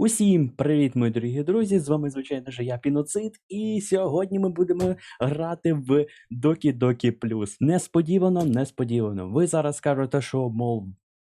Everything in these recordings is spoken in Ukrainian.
Усім привіт, мої дорогі друзі! З вами, звичайно ж, я Піноцид, і сьогодні ми будемо грати в Докі Докі Плюс. Несподівано, несподівано. Ви зараз скажете, що, мов,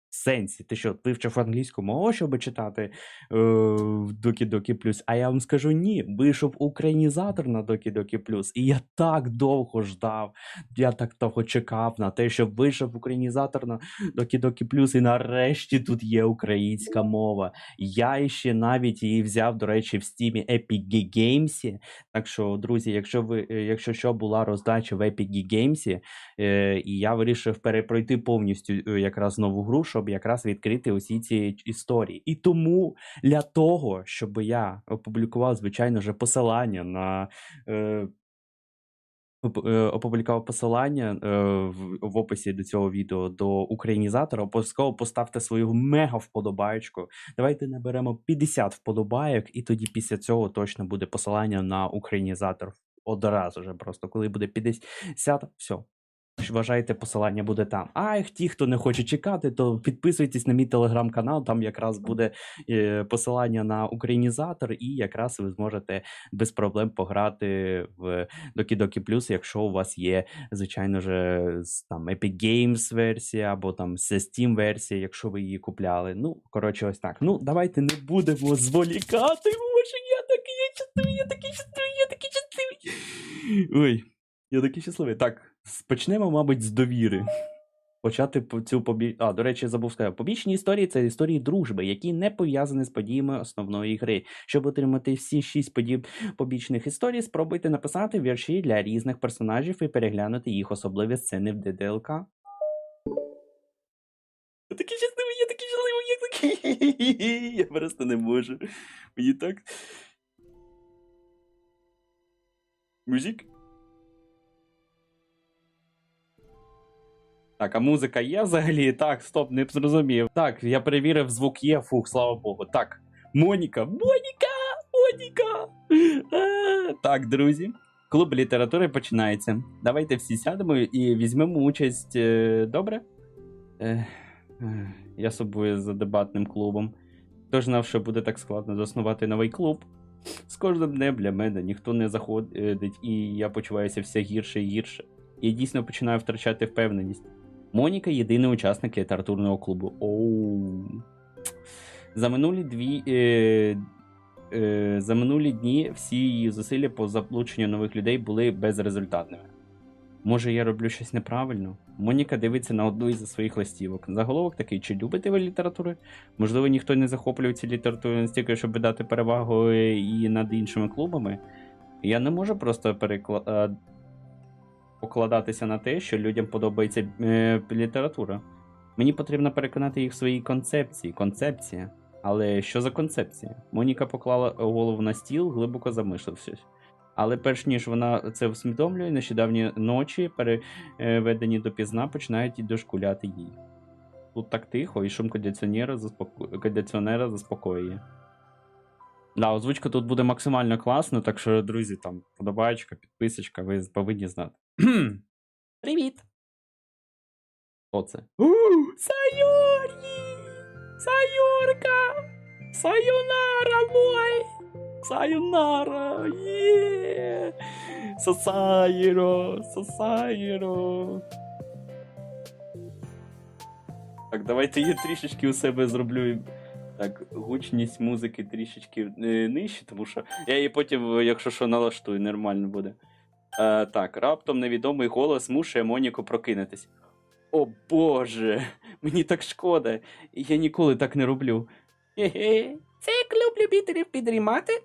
сенсі, ти що, вивчив англійську мову, щоб читати е, в Докі Докі Плюс? А я вам скажу ні, вийшов українізатор на Докі Докі Плюс, і я так довго ждав, я так довго чекав на те, щоб вийшов українізатор на Докі Докі Плюс, і нарешті тут є українська мова. Я ще навіть її взяв, до речі, в стімі Epic Games. Так що, друзі, якщо ви, е, якщо що була роздача в Epic Games, е, і я вирішив перепройти повністю е, якраз нову гру, щоб якраз відкрити усі ці історії. І тому для того, щоб я опублікував, звичайно ж, посилання на. Е, е, опублікував посилання е, в, описі до цього відео до українізатора. Обов'язково поставте свою мега вподобаєчку. Давайте наберемо 50 вподобайок, і тоді після цього точно буде посилання на українізатор. Одразу же просто, коли буде 50, все. Вважайте, посилання буде там. А ті, хто не хоче чекати, то підписуйтесь на мій телеграм-канал, там якраз буде е, посилання на українізатор, і якраз ви зможете без проблем пограти в Doki Doki Plus, якщо у вас є, звичайно ж, там Epic Games версія або там Steam версія, якщо ви її купляли. Ну, коротше, ось так. Ну, давайте не будемо зволікати. Боже, я такий щасливий, я такий щасливий, я такий щасливий. Ой, я такий щасливий. Так, почнемо, мабуть, з довіри. Почати цю побі... А, до речі, забув сказати. Побічні історії це історії дружби, які не пов'язані з подіями основної гри. Щоб отримати всі шість подіб побічних історій, спробуйте написати вірші для різних персонажів і переглянути їх особливі сцени в ДДЛК. Я такий щасливий, я такий щасливий, я такий. Я просто не можу. Мені так. Музик? Так, а музика є взагалі? Так, стоп, не зрозумів. Так, я перевірив, звук є, фух, слава Богу. Так, Моніка, Моніка! Моніка! Так, друзі. Клуб літератури починається. Давайте всі сядемо і візьмемо участь. е, Добре? Е, е, Я собою за дебатним клубом. Хто ж знав, що буде так складно заснувати новий клуб? З кожним днем для мене ніхто не заходить, і я почуваюся все гірше і гірше. Я дійсно починаю втрачати впевненість. Моніка єдиний учасник літературного клубу. Оу. За минулі дві. Е, е, за минулі дні всі її зусилля по заплученню нових людей були безрезультатними. Може, я роблю щось неправильно? Моніка дивиться на одну із своїх листівок. Заголовок такий: чи любите ви літературу? Можливо, ніхто не захоплюється літературою настільки, щоб дати перевагу і над іншими клубами. Я не можу просто перекла... покладатися на те, що людям подобається е, література. Мені потрібно переконати їх в своїй концепції. Концепція. Але що за концепція? Моніка поклала голову на стіл, глибоко замислившись. Але перш ніж вона це усвідомлює, нещодавні ночі, переведені допізна, починають дошкуляти їй. Тут так тихо, і шум кондиціонера, заспоко... кондиціонера заспокоює. Да, озвучка тут буде максимально класно, так що, друзі, там, подобаєчка, підписочка, ви повинні знати. Привіт! Хто це? У, Сайорі! Сайорка! Сайонара мой! Сайонара! Є! Сосаїро! Сосаїро! Так, давайте я трішечки у себе зроблю. Так, гучність музики трішечки е, нижче, тому що я її потім, е, якщо що, налаштую, нормально буде. Е, так, раптом невідомий голос змушує Моніку прокинутись. О Боже, мені так шкода. Я ніколи так не роблю. Хе-хе, це клуб любителів підрімати?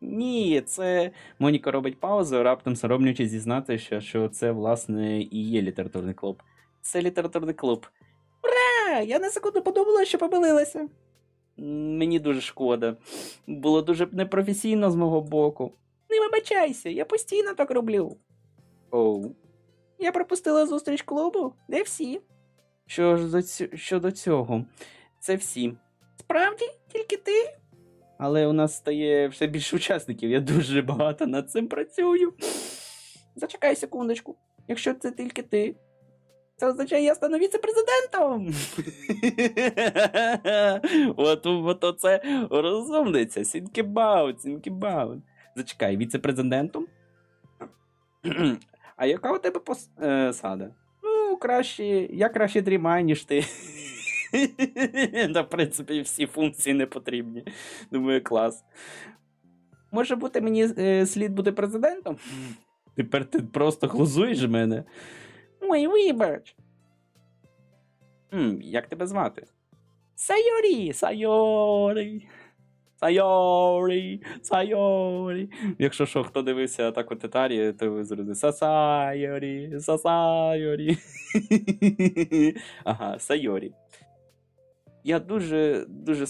Ні, це. Моніка робить паузу, раптом соромлячись зізнатися, що це, власне, і є літературний клуб. Це літературний клуб. Ура! Я на секунду подумала, що помилилася. Мені дуже шкода. Було дуже непрофесійно з мого боку. Не вибачайся, я постійно так роблю. Оу. Я пропустила зустріч клубу, де всі. Що ж до цю... щодо цього? Це всі. Справді, тільки ти? Але у нас стає все більше учасників, я дуже багато над цим працюю. Зачекай секундочку, якщо це тільки ти. Це означає, я стану віце-президентом. от, оце розумниця. Сінкібаут, сінкібаут. Зачекай, віце-президентом? а яка у тебе посада? Ну, краще, я краще дрімаю, ніж ти. Та, в принципі, всі функції не потрібні. Думаю, клас. Може бути, мені е, слід бути президентом? Тепер ти просто глузуєш мене. Ой, вибач. Як тебе звати? Сайорі, Сайорі. Сайорі, Сайорі. Якщо що, хто дивився атаку Титарі, то ви зрозуміли. Сасайорі, Сасайорі. ага, Сайорі. Я дуже, дуже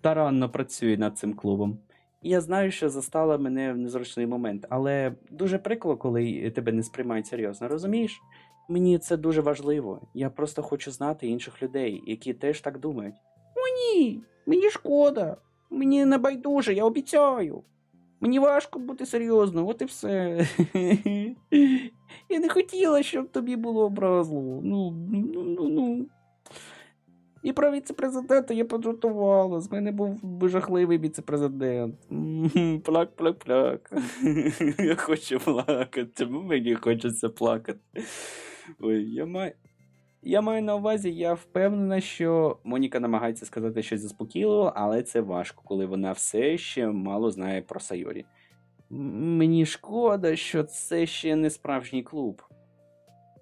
старанно працюю над цим клубом. І я знаю, що застала мене в незручний момент, але дуже прикро, коли тебе не сприймають серйозно, розумієш? Мені це дуже важливо. Я просто хочу знати інших людей, які теж так думають. О, ні, мені шкода. Мені не байдуже, я обіцяю. Мені важко бути серйозною, от і все. Я не хотіла, щоб тобі було образливо. Ну, ну, ну, ну. І про віце-президента я пожартувала. З мене був жахливий віце-президент. Плак, плак, плак. Я хочу плакати. Мені хочеться плакати? Ой, я маю. Я маю на увазі, я впевнена, що Моніка намагається сказати щось заспокійливо, але це важко, коли вона все ще мало знає про Сайорі. Мені шкода, що це ще не справжній клуб.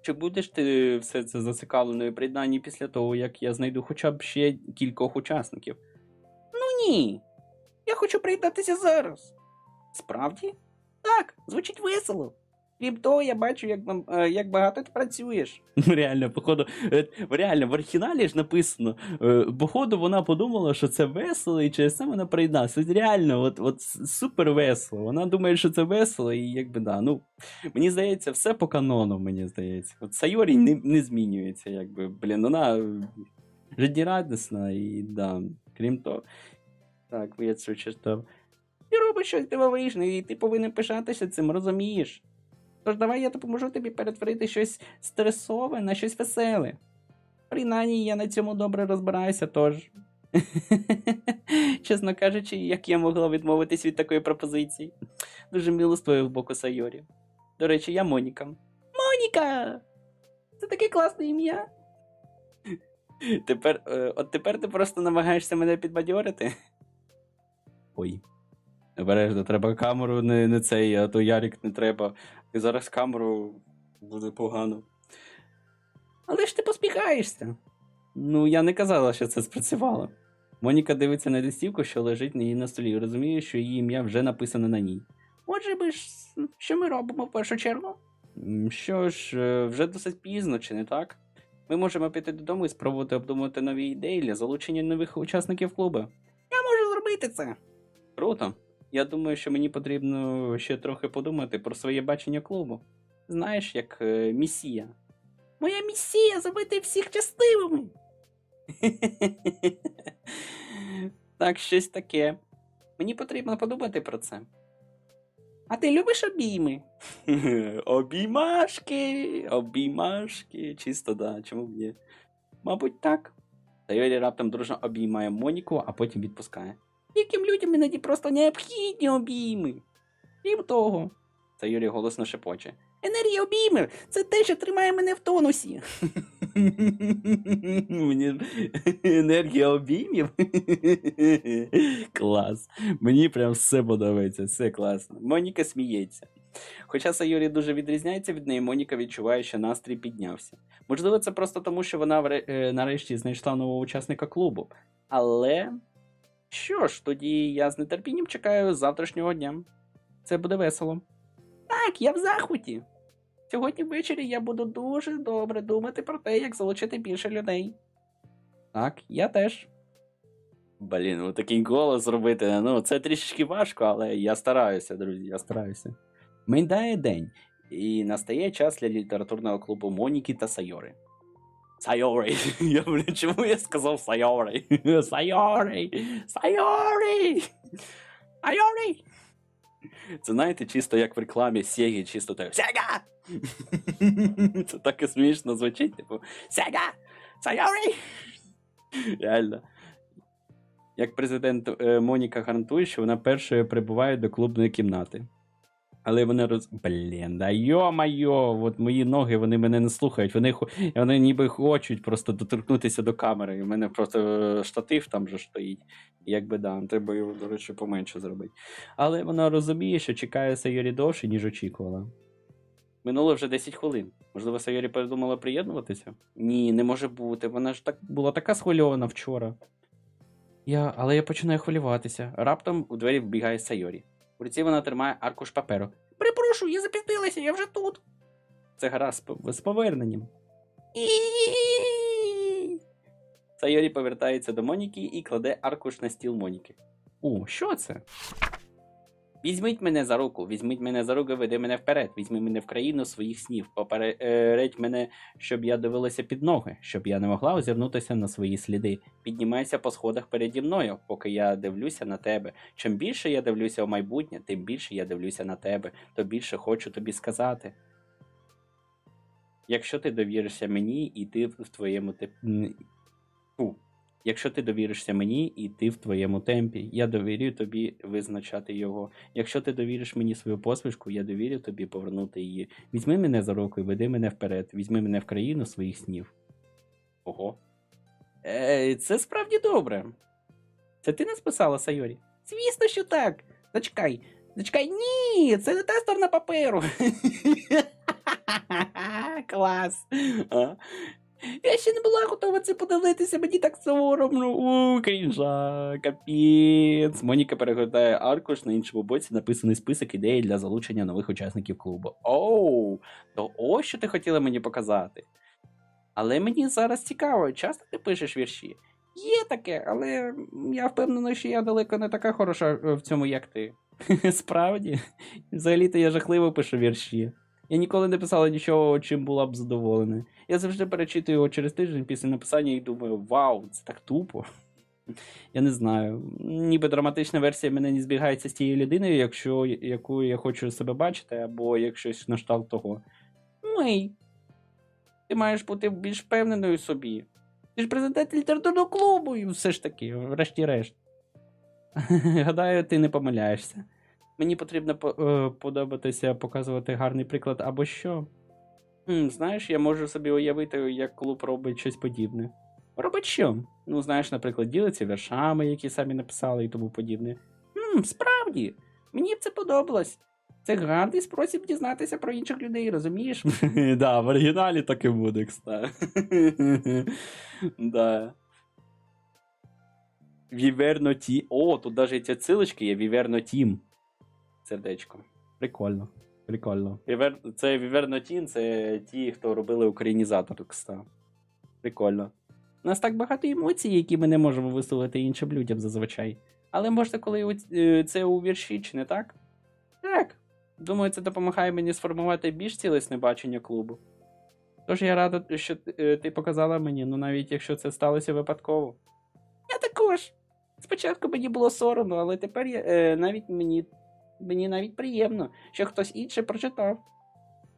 Чи будеш ти все це зацікавленою приєднанні після того, як я знайду хоча б ще кількох учасників? Ну ні. Я хочу приєднатися зараз. Справді? Так, звучить весело. Крім того, я бачу, як, е, як багато ти працюєш. Реально, походу, е, реально, в оригіналі ж написано. е, Походу, вона подумала, що це весело, і через це вона приєдналася. Реально, от, от супер весело. Вона думає, що це весело, і якби да. Ну, мені здається, все по канону, мені здається. От Сайорі не, не змінюється, якби. Блін, вона життєрадісна і да. Крім того. Так, я це читав. Ти робиш щось дивовижне, і ти повинен пишатися цим, розумієш? Тож давай я допоможу тобі перетворити щось стресове на щось веселе. Принаймні я на цьому добре розбираюся, тож. Чесно кажучи, як я могла відмовитись від такої пропозиції. Дуже мило з твого боку, Сайорі. До речі, я Моніка. Моніка! Це таке класне ім'я. Тепер, е, от тепер ти просто намагаєшся мене підбадьорити. Ой. Обережно, треба камеру не, не цей, а то Ярік не треба. І зараз камеру буде погано. Але ж ти поспіхаєшся. Ну, я не казала, що це спрацювало. Моніка дивиться на листівку, що лежить на її на столі, і розуміє, що її ім'я вже написане на ній. Отже, ми ж що ми робимо в першу чергу? Що ж, е, вже досить пізно, чи не так? Ми можемо піти додому і спробувати обдумати нові ідеї для залучення нових учасників клубу. Я можу зробити це. Круто. Я думаю, що мені потрібно ще трохи подумати про своє бачення клубу. Знаєш, як е, місія. Моя місія зробити всіх щасливими. так, щось таке. Мені потрібно подумати про це. А ти любиш обійми? Обіймашки, обіймашки. Чисто, да, чому б ні? Мабуть, так. Та Сайорі раптом дружно обіймає Моніку, а потім відпускає. Яким людям іноді просто необхідні обійми. Крім того, Сайорі голосно шепоче. Енергія обіймів це те, що тримає мене в тонусі. Мені енергія обіймів. Клас. Мені прям все подобається, все класно. Моніка сміється. Хоча Сайорі дуже відрізняється від неї, Моніка відчуває, що настрій піднявся. Можливо, це просто тому, що вона е, нарешті знайшла нового учасника клубу. Але. Що ж, тоді я з нетерпінням чекаю завтрашнього дня. Це буде весело. Так, я в захваті. Сьогодні ввечері я буду дуже добре думати про те, як залучити більше людей. Так, я теж. Блін, ну такий голос зробити. Ну, це трішечки важко, але я стараюся, друзі, я стараюся. Минає день, і настає час для літературного клубу Моніки та Сайори. Сайори. Я, блін, чому я сказав Сайори? Сайори! Сайори! Сайори! Це знаєте, чисто як в рекламі Сегі, чисто так. Сяга! Це так і смішно звучить, типу Сяга! Сайорі! Реально. Як президент е, Моніка гарантує, що вона першою прибуває до клубної кімнати. Але вони роз. Блін, да йо-майо, от мої ноги вони мене не слухають. Вони, вони ніби хочуть просто доторкнутися до камери. В мене просто е, штатив там же стоїть. Якби да, треба його, до речі, поменше зробити. Але вона розуміє, що чекає Сайорі довше, ніж очікувала. Минуло вже 10 хвилин. Можливо, Сайорі передумала приєднуватися? Ні, не може бути. Вона ж так була така схвильована вчора. Я, але я починаю хвилюватися. Раптом у двері вбігає Сайорі. В руці вона тримає аркуш паперу. Припрошую, я запізнилася, я вже тут. Це гаразд з з поверненням. Сайорі повертається до Моніки і кладе аркуш на стіл Моніки. О, що це? Візьміть мене за руку, візьміть мене за руку, веди мене вперед, візьми мене в країну своїх снів, попередь мене, щоб я дивилася під ноги, щоб я не могла озирнутися на свої сліди. Піднімайся по сходах переді мною, поки я дивлюся на тебе. Чим більше я дивлюся в майбутнє, тим більше я дивлюся на тебе, то більше хочу тобі сказати. Якщо ти довіришся мені і ти в твоєму теп... Якщо ти довіришся мені і ти в твоєму темпі, я довірю тобі визначати його. Якщо ти довіриш мені свою посмішку, я довірю тобі повернути її. Візьми мене за руку і веди мене вперед, візьми мене в країну своїх снів. Ого. Е, це справді добре. Це ти не списала, Сайорі? Звісно, що так. Зачекай. Зачекай, ні, це не та сторона паперу. Клас. Я ще не була готова це подивитися, мені так соромно. У, крінжа, капець. Моніка перегортає аркуш, на іншому боці написаний список ідей для залучення нових учасників клубу. Оу, то ось що ти хотіла мені показати. Але мені зараз цікаво, часто ти пишеш вірші? Є таке, але я впевнений, що я далеко не така хороша е, в цьому, як ти. Справді, взагалі-то я жахливо пишу вірші. Я ніколи не писала нічого, чим була б задоволена. Я завжди перечитую його через тиждень після написання і думаю, вау, це так тупо. Я не знаю. Ніби драматична версія мене не збігається з тією людиною, якщо, яку я хочу себе бачити, або як щось на кшталт того. Ну ей, ти маєш бути більш впевненою собі. Ти ж президент літературного клубу, і все ж таки, врешті-решт. Гадаю, ти не помиляєшся. Мені потрібно е, подобатися показувати гарний приклад або що. Знаєш, я можу собі уявити, як клуб робить щось подібне. Робить що? Ну, знаєш, наприклад, ділиться віршами, які самі написали і тому подібне. М, справді, мені б це подобалось. Це гарний спосіб дізнатися про інших людей, розумієш? да, в оригіналі так і буде, кстати. Віверно Ті. О, тут навіть ці цилочки є Віверно Тім. Сердечко. Прикольно. Прикольно. Вівер... Це Віверно Тім, це ті, хто робили українізатор, кста. Прикольно. У нас так багато емоцій, які ми не можемо висловити іншим людям зазвичай. Але можна, коли е, це у вірші, чи не так? Так. Думаю, це допомагає мені сформувати більш цілісне бачення клубу. Тож я рада, що ти- е, ти показала мені, ну навіть якщо це сталося випадково. Я також. Спочатку мені було соромно, але тепер я, е, навіть мені, мені навіть приємно, що хтось інший прочитав.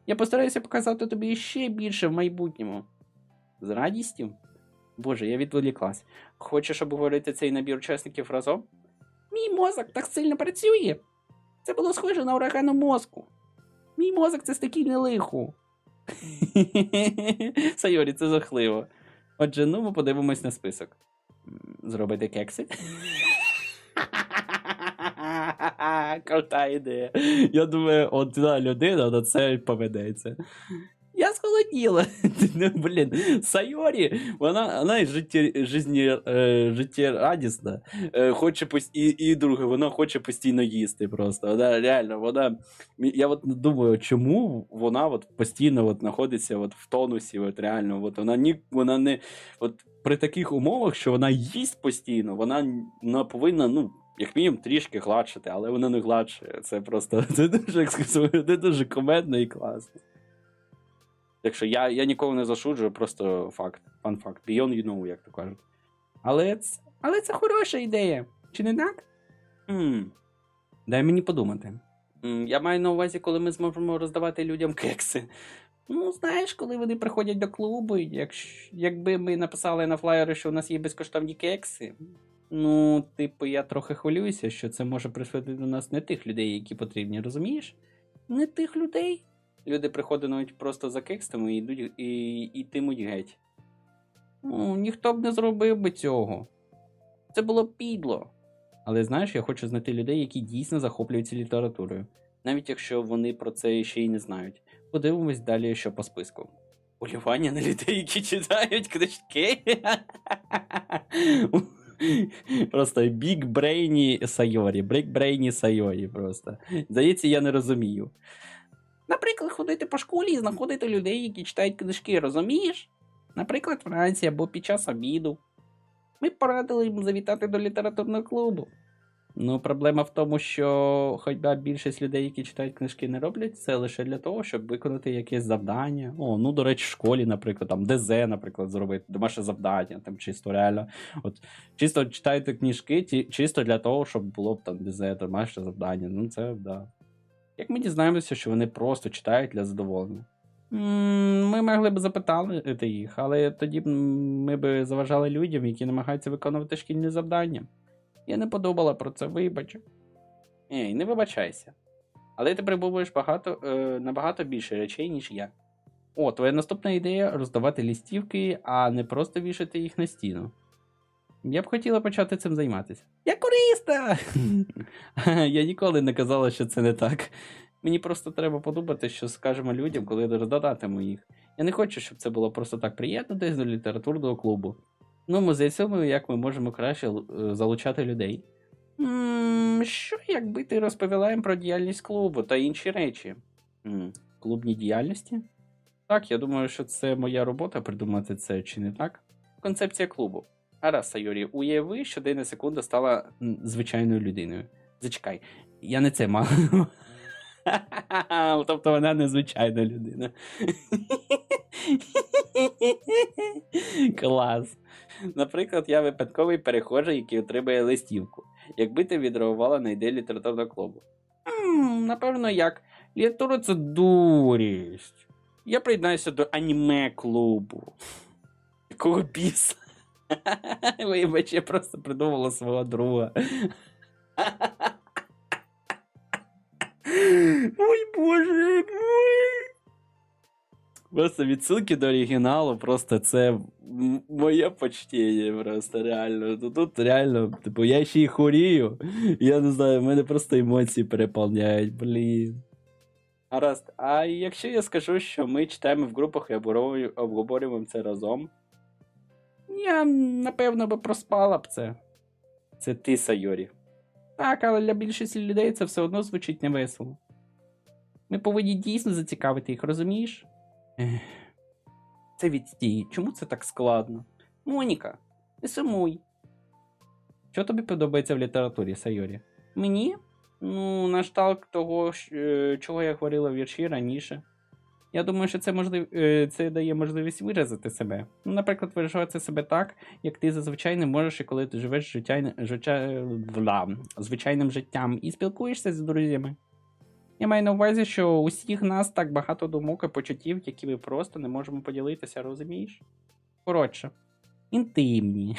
Я постараюся показати тобі ще більше в майбутньому. З радістю? Боже, я відволіклась. Хочеш обговорити цей набір учасників разом? Мій мозок так сильно працює. Це було схоже на урагану мозку. Мій мозок це стихійне лихо. Сайорі, це жахливо. Отже, ну ми подивимось на список. Зробити кекси? Крута ідея. Я думаю, одна людина на це поведеться. Я схолоділа. Блін, Сайорі, вона, вона е, життєрадісна. Е, хоче пост... і, і друге, вона хоче постійно їсти просто. Вона реально, вона. Я от думаю, чому вона от постійно от знаходиться от в тонусі, от реально, от вона ні, вона не. От при таких умовах, що вона їсть постійно, вона, вона повинна, ну. Як мінімум трішки гладшити, але вона не гладшує. Це просто це дуже, це дуже комедно і класно. Так що я, я нікого не засуджую, просто факт. Фан факт. Beyond you know, як то кажуть. Але це, але це хороша ідея. Чи не так? Хм. Дай мені подумати. М, Я маю на увазі, коли ми зможемо роздавати людям кекси. Ну, знаєш, коли вони приходять до клубу, якщо, якби ми написали на флаєрі, що у нас є безкоштовні кекси. Ну, типу, я трохи хвилююся, що це може призвести до нас не тих людей, які потрібні, розумієш? Не тих людей. Люди приходять просто за кексами і йдуть і, йтимуть геть. Ну, ніхто б не зробив би цього. Це було підло. Але знаєш, я хочу знайти людей, які дійсно захоплюються літературою, навіть якщо вони про це ще й не знають. Подивимось далі, що по списку. Полювання на людей, які читають книжки. Просто бік брейні сайорі, брейк брейні сайорі просто. Здається, я не розумію. Наприклад, ходити по школі і знаходити людей, які читають книжки, розумієш? Наприклад, вранці або під час обіду. Ми порадили їм завітати до літературного клубу. Ну, проблема в тому, що хоча більшість людей, які читають книжки, не роблять це лише для того, щоб виконати якесь завдання. О, ну, до речі, в школі, наприклад, там ДЗ, наприклад, зробити, домашнє завдання, там чисто реально. От чисто читаєте книжки, ті, чисто для того, щоб було б там ДЗ, домашнє завдання. Ну, це да. Як ми дізнаємося, що вони просто читають для задоволення? Ми могли б запитати їх, але тоді ми б заважали людям, які намагаються виконувати шкільні завдання. Я не подумала про це, вибач. Ей, не вибачайся. Але ти прибуваєш багато, е, набагато більше речей, ніж я. О, твоя наступна ідея роздавати лістівки, а не просто вішати їх на стіну. Я б хотіла почати цим займатися. Я корисна! я ніколи не казала, що це не так. Мені просто треба подумати, що скажемо людям, коли роздатимемо їх. Я не хочу, щоб це було просто так приємно десь до літературного клубу. Ну, ми з'ясуємо, як ми можемо краще е, залучати людей. м що, якби ти розповіла їм про діяльність клубу та інші речі? м клубні діяльності? Так, я думаю, що це моя робота придумати це чи не так. Концепція клубу. Гаразд, Сайорі, уяви, що день на секунду стала звичайною людиною. Зачекай, я не це мав. Тобто вона незвичайна людина. Клас. Наприклад, я випадковий перехожий, який отримує листівку. Якби ти відреагувала на ідею літературного клубу. М, Напевно, як. Література це дурість. Я приєднаюся до аніме клубу. Якого біса? Вибач, я просто придумала свого друга. Ой, боже мой. Просто відсилки до оригіналу, просто це моє почтення, просто реально. Тут, тут реально, типу, я ще й хворію. Я не знаю, в мене просто емоції переповняють, блін. Гаразд, а якщо я скажу, що ми читаємо в групах і обговорюємо це разом, я напевно би проспала б це. Це ти, Сайорі. Так, але для більшості людей це все одно звучить невесело. Ми повинні дійсно зацікавити їх, розумієш? Це відстій. Чому це так складно? Моніка, не сумуй. Що тобі подобається в літературі, Сайорі? Мені? Ну, на того, е, чого я говорила в вірші раніше. Я думаю, що це можлив... е, це дає можливість виразити себе. Ну, наприклад, виражати себе так, як ти зазвичай не можеш, і коли ти живеш життя... Життя... Звичайним життям і спілкуєшся з друзями. Я маю на увазі, що у всіх нас так багато думок і почуттів, які ми просто не можемо поділитися, розумієш? Коротше, інтимні.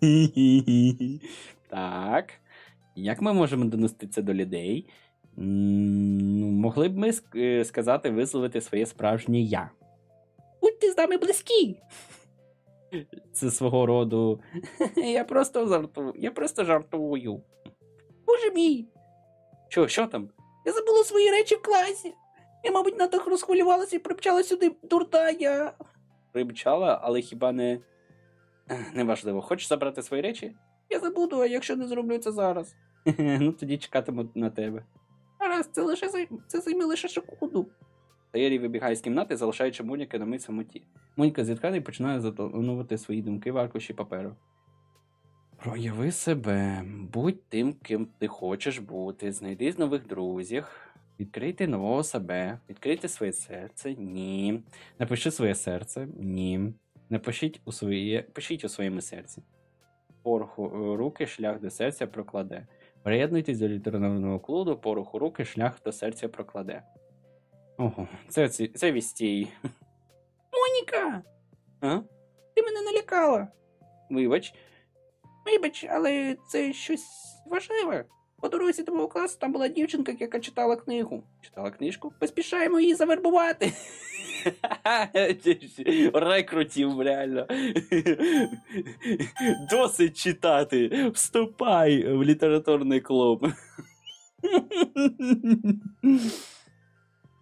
так. Як ми можемо донести це до людей? Ну, могли б ми е, сказати, висловити своє справжнє я. Будьте з нами близькі. Це свого роду. Я просто жартую. Я просто жартую. Боже мій. Що, що там? Я забула свої речі в класі. Я, мабуть, надто розхвилювалася і примчала сюди дурна я. Примчала, але хіба не. Неважливо. Хочеш забрати свої речі? Я забуду, а якщо не зроблю це зараз. ну тоді чекатиму на тебе. Гаразд, це лише це займе лише секунду. Таєрі вибігає з кімнати, залишаючи Моніка на мить самоті. Моніка зітхає і починає затонувати свої думки в аркуші паперу. Прояви себе, будь тим, ким ти хочеш бути, знайди нових друзів, відкрийте нового себе, відкрийте своє серце, ні. Напиши своє серце, ні. Напишіть у своє, пишіть у своєму серці. Порху руки шлях до серця прокладе. Приєднуйтесь до літературного клубу, порох у руки, шлях до серця прокладе. Ого, це, це, це вістій. Моніка! А? Ти мене налякала. Вибач. Вибач, але це щось важливе. По дорозі до мого класу там була дівчинка, яка читала книгу. Читала книжку? Поспішаємо її завербувати. Рекрутів, реально. Досить читати. Вступай в літературний клуб.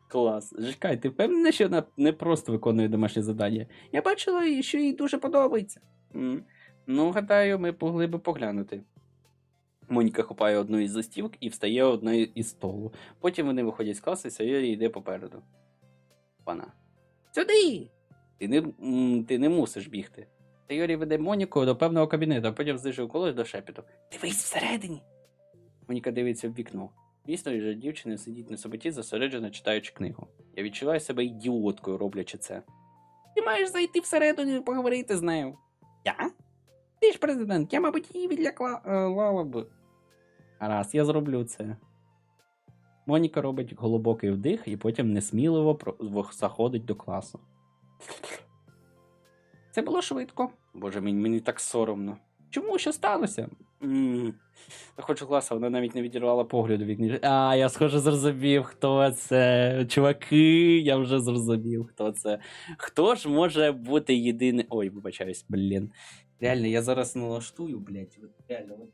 Клас. Чекай, ти впевнена, що вона не просто виконує домашнє завдання? Я бачила, що їй дуже подобається. Ну, гадаю, ми могли би поглянути. Моніка хопає одну із листівок і встає одна із столу. Потім вони виходять з класу, і Сайорі йде попереду. Пана. Сюди! Ти не, ти не мусиш бігти. Сайорі веде Моніку до певного кабінету, а потім знижує коло до шепіту. Дивись всередині. Моніка дивиться в вікно. Дійсно, вже дівчина сидить на самоті, зосереджено читаючи книгу. Я відчуваю себе ідіоткою, роблячи це. Ти маєш зайти всередину і поговорити з нею. Я? Ти ж президент, я, мабуть, її відлякла е, б. Раз, я зроблю це. Моніка робить глибокий вдих і потім несміливо заходить до класу. Це було швидко. Боже, мені, мені так соромно. Чому що сталося? хочу класу, вона навіть не відірвала погляду від книжки. А, я схоже зрозумів, хто це. Чуваки, я вже зрозумів, хто це. Хто ж може бути єдиний. Ой, вибачаюсь, блін. Реально, я зараз налаштую, блядь. Реально. От.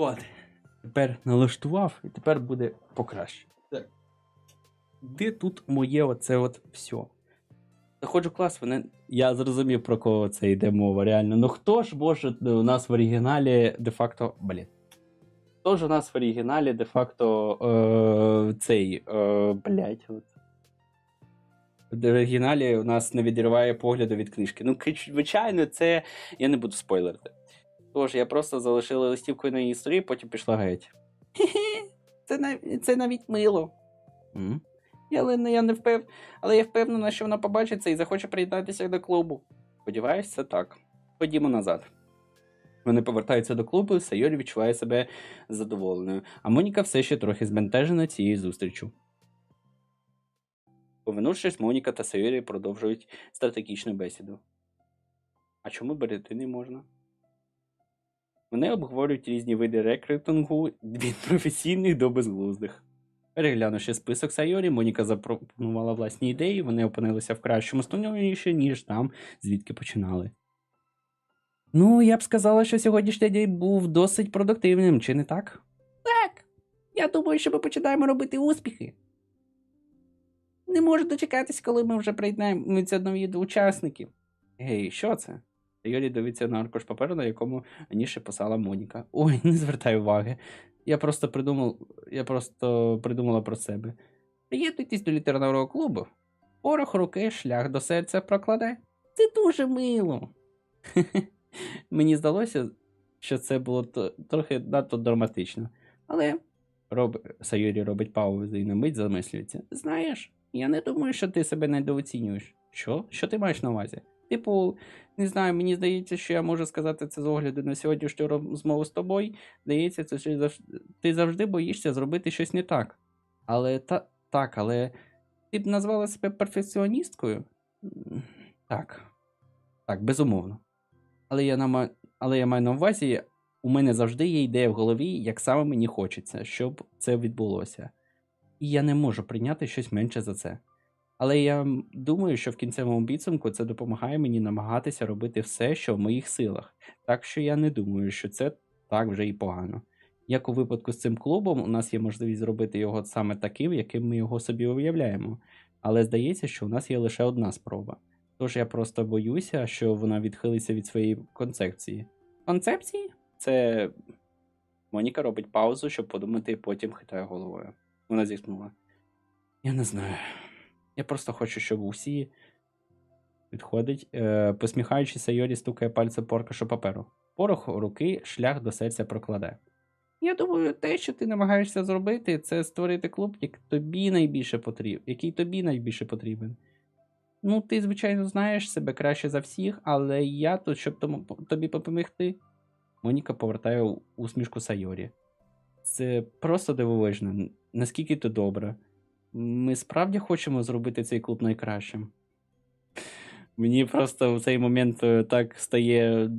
От. Тепер налаштував, і тепер буде покраще. Так. Де тут моє оце от все? Заходжу в клас, вони. Я зрозумів, про кого це йде мова, реально. Ну хто ж може у нас в оригіналі де-факто. Блін. Хто ж у нас в оригіналі де-факто е, цей. Е, блять, от. В оригіналі у нас не відриває погляду від книжки. Ну, звичайно, це. Я не буду спойлерити. Тож я просто залишила листівку на її столі, потім пішла геть. Це, нав... це навіть мило. м Я, але я не впев... Але я впевнена, що вона побачить це і захоче приєднатися до клубу. Сподіваюсь, це так. Ходімо назад. Вони повертаються до клубу, і Сайорі відчуває себе задоволеною, а Моніка все ще трохи збентежена цією зустрічю. Повернувшись, Моніка та Сайорі продовжують стратегічну бесіду. А чому берегти не можна? Вони обговорюють різні види рекрутингу від професійних до безглуздих. Переглянувши список Сайорі, Моніка запропонувала власні ідеї, вони опинилися в кращому становищі, ніж там, звідки починали. Ну, я б сказала, що сьогоднішній день був досить продуктивним, чи не так? Так. Я думаю, що ми починаємо робити успіхи. Не можу дочекатися, коли ми вже приєднаємося до учасників. Гей, що це? Юрій дивиться на аркуш паперу, на якому раніше писала Моніка. Ой, не звертай уваги. Я просто придумав, я просто придумала про себе. Приєднуйтесь до літературного клубу. Порох руки, шлях до серця прокладе. Це дуже мило. Мені здалося, що це було трохи надто драматично. Але Роб... Сайорі робить паузу і на мить замислюється. Знаєш, я не думаю, що ти себе недооцінюєш. Що? Що ти маєш на увазі? Типу, не знаю, мені здається, що я можу сказати це з огляду на сьогоднішню розмову з тобою. Здається, це що ти завжди боїшся зробити щось не так. Але та так, але ти б назвала себе перфекціоністкою? Так. Так, безумовно. Але я, нама... Але я маю на увазі, у мене завжди є ідея в голові, як саме мені хочеться, щоб це відбулося. І я не можу прийняти щось менше за це. Але я думаю, що в кінцевому підсумку це допомагає мені намагатися робити все, що в моїх силах. Так що я не думаю, що це так вже і погано. Як у випадку з цим клубом, у нас є можливість зробити його саме таким, яким ми його собі уявляємо. Але здається, що у нас є лише одна спроба. Тож я просто боюся, що вона відхилиться від своєї концепції. Концепції? Це Моніка робить паузу, щоб подумати, і потім хитає головою. Вона зітхнула. Я не знаю. Я просто хочу, щоб усі підходить, е, посміхаючись, Сайорі стукає пальцем по аркушу паперу. Порох руки шлях до серця прокладе. Я думаю, те, що ти намагаєшся зробити, це створити клуб, як тобі найбільше потрібен, який тобі найбільше потрібен. Ну, ти, звичайно, знаєш себе краще за всіх, але я тут, щоб тобі допомогти. Моніка повертає усмішку Сайорі. Це просто дивовижно, наскільки ти добра. Ми справді хочемо зробити цей клуб найкращим. Мені просто в цей момент е, так стає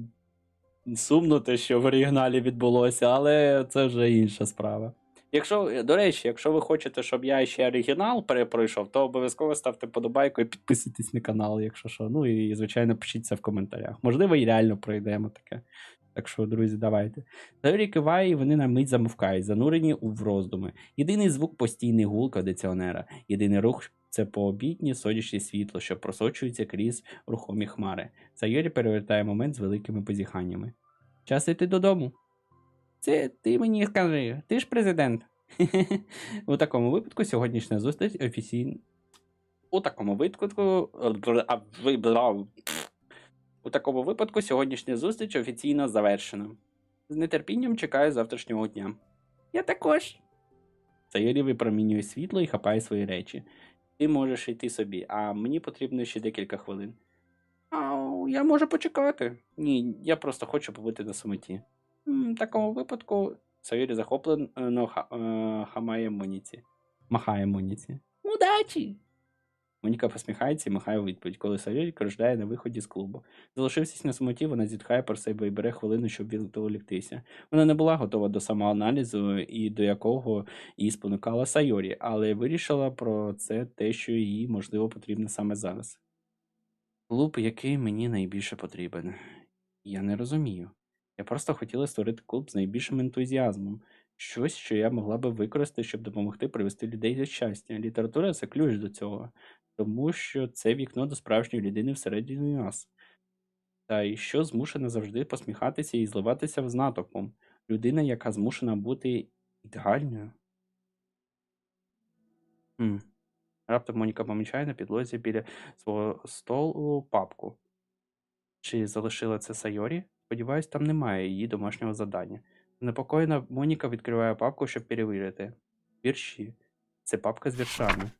сумно те, що в оригіналі відбулося, але це вже інша справа. Якщо, до речі, якщо ви хочете, щоб я ще оригінал перепройшов, то обов'язково ставте подобайку і підписуйтесь на канал, якщо що. Ну і, звичайно, пишіть це в коментарях. Можливо, і реально пройдемо таке. Так що, друзі, давайте. Теорії киває, і вони на мить замовкають, занурені у роздуми. Єдиний звук постійний гул кондиціонера. Єдиний рух це пообіднє сонячне світло, що просочується крізь рухомі хмари. Сайорі перевертає момент з великими позіханнями. Час йти додому. Це ти мені скажи, ти ж президент. У такому випадку сьогоднішня зустріч офіційно. У такому випадку. У такому випадку сьогоднішня зустріч офіційно завершена. З нетерпінням чекаю завтрашнього дня. Я також. Сайорі випромінює світло і хапає свої речі. Ти можеш йти собі, а мені потрібно ще декілька хвилин. А, я можу почекати. Ні, я просто хочу побути на самоті. В такому випадку Сайорі захоплено е, хамає Моніці. Махає Моніці. Удачі! Моніка посміхається і махає у відповідь, коли Сайорі кружляє на виході з клубу. Залишившись на самоті, вона зітхає про себе і бере хвилину, щоб відволіктися. Вона не була готова до самоаналізу і до якого її спонукала Сайорі, але вирішила про це те, що їй, можливо, потрібно саме зараз. Клуб, який мені найбільше потрібен. Я не розумію. Я просто хотіла створити клуб з найбільшим ентузіазмом, щось, що я могла би використати, щоб допомогти привести людей до щастя. Література це ключ до цього, тому що це вікно до справжньої людини всередині нас. Та й що змушена завжди посміхатися і зливатися з натовпом. Людина, яка змушена бути ідеальною. Хм. Раптом Моніка помічає на підлозі біля свого столу папку. Чи залишила це Сайорі? Сподіваюсь, там немає її домашнього завдання. Непокоєна Моніка відкриває папку, щоб перевірити. Вірші. Це папка з віршами.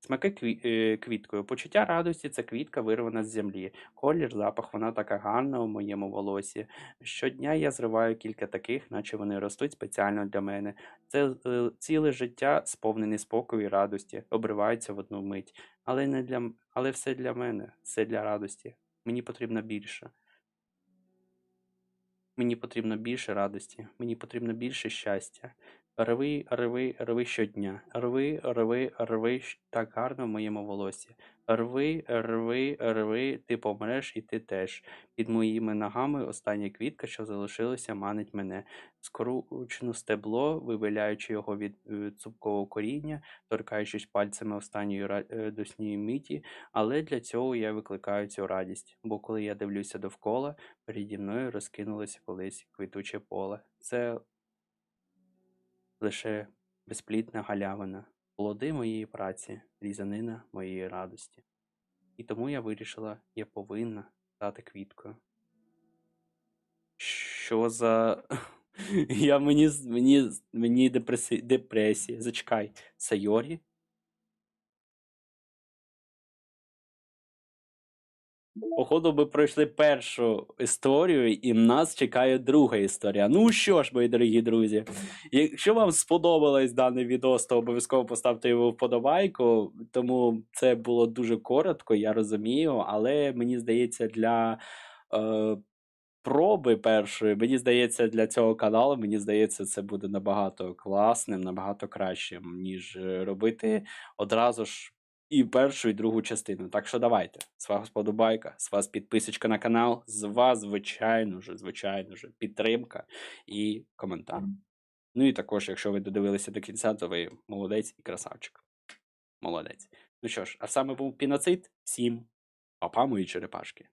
Смаки кві... е, квіткою. Почуття радості це квітка вирвана з землі. Колір, запах, вона така гарна у моєму волосі. Щодня я зриваю кілька таких, наче вони ростуть спеціально для мене. Це е, ціле життя, сповнене спокою і радості, обривається в одну мить. Але не для але все для мене, все для радості. Мені потрібно більше. Мені потрібно більше радості, мені потрібно більше щастя. Рви, рви, рви щодня. Рви, рви, рви так гарно в моєму волосі. Рви, рви, рви, ти помреш і ти теж. Під моїми ногами остання квітка, що залишилася, манить мене. Скручено стебло, вивиляючи його від е, цупкового коріння, торкаючись пальцями останньої е, миті, але для цього я викликаю цю радість, бо коли я дивлюся довкола, переді мною розкинулося колись квітуче поле. Це лише безплітна галявина, плоди моєї праці, різанина моєї радості. І тому я вирішила, я повинна стати квіткою. Що за. Я мені, мені, мені депресія. Зачекай. Сайорі? Походу, ми пройшли першу історію, і нас чекає друга історія. Ну що ж, мої дорогі друзі, якщо вам сподобалось дане відео, то обов'язково поставте його вподобайку. Тому це було дуже коротко, я розумію, але мені здається, для е, проби першої, мені здається, для цього каналу, мені здається, це буде набагато класним, набагато кращим, ніж е, робити одразу ж і першу, і другу частину. Так що давайте. З вас сподобайка, з вас підписочка на канал, з вас, звичайно ж, звичайно ж, підтримка і коментар. Ну і також, якщо ви додивилися до кінця, то ви молодець і красавчик. Молодець. Ну що ж, а саме був піноцид. Всім Папа мої черепашки.